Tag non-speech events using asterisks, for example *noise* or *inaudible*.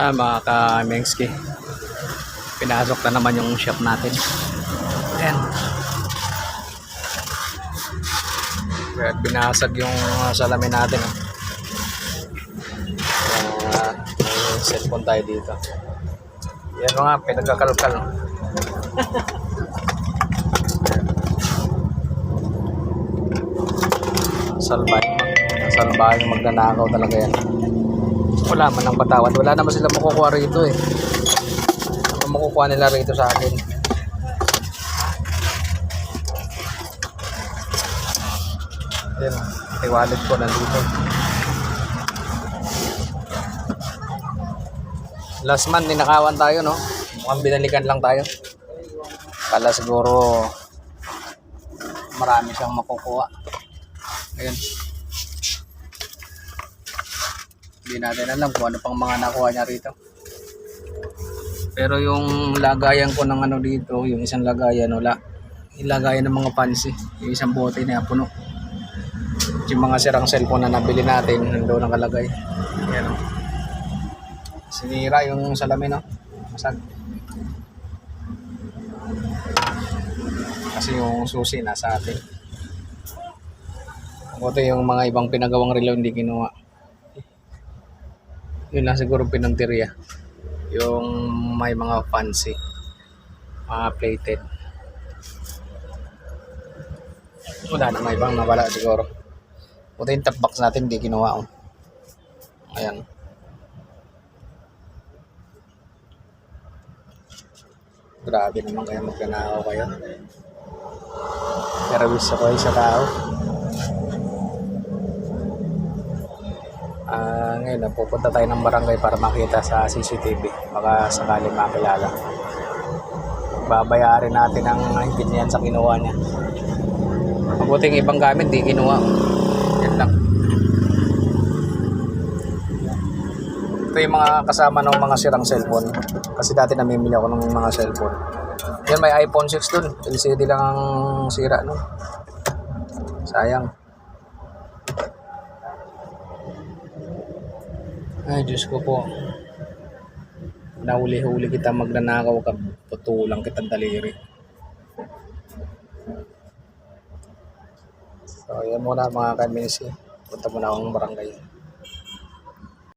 Ah, mga ka-Mengski. Pinasok na naman yung shop natin. Ayan. Kaya binasag yung uh, salamin natin. Kaya may cellphone tayo dito. Yan mga pinagkakalkal. no? *laughs* salbahin salbahin magnanakaw talaga yan wala man ang patawad wala naman sila makukuha rito eh. Ano makukuha nila rito sa akin. Yan may wallet ko nandito. Last month ninakawan tayo no? Mukhang binalikan lang tayo. Kala siguro marami siyang makukuha. Ayun. Hindi natin alam kung ano pang mga nakuha niya rito. Pero yung lagayan ko ng ano dito, yung isang lagayan, wala. Yung lagayan ng mga pansi. Yung isang bote na puno. Yung mga sirang cellphone na nabili natin, nandoon nakalagay. Ayan o. Sinira yung salamin, no? Masag. Kasi yung susi nasa atin. Buti yung mga ibang pinagawang relo hindi kinuha. Yun lang siguro pinuntirya. Yung may mga fancy. Mga plated. Wala na may ibang nawala siguro. Buti yung top box natin hindi kinuha. Oh. Ayan. Grabe naman kaya magnanakaw kayo. Pero wish ako sa tao. Ngayon, pupunta tayo ng barangay para makita sa CCTV. Baka sakali makilala. Babayarin natin ang higit niyan sa kinuha niya. Mabuting ibang gamit, di kinuha. Yan lang. Ito yung mga kasama ng mga sirang cellphone. Kasi dati namimili ako ng mga cellphone. Yan, may iPhone 6 dun. LCD lang ang sira nun. Sayang. Ay, Diyos ko po. Nahuli-huli kita magnanakaw ka, putulang kitang daliri. So, yan muna mga kamisi. Punta muna akong barangay.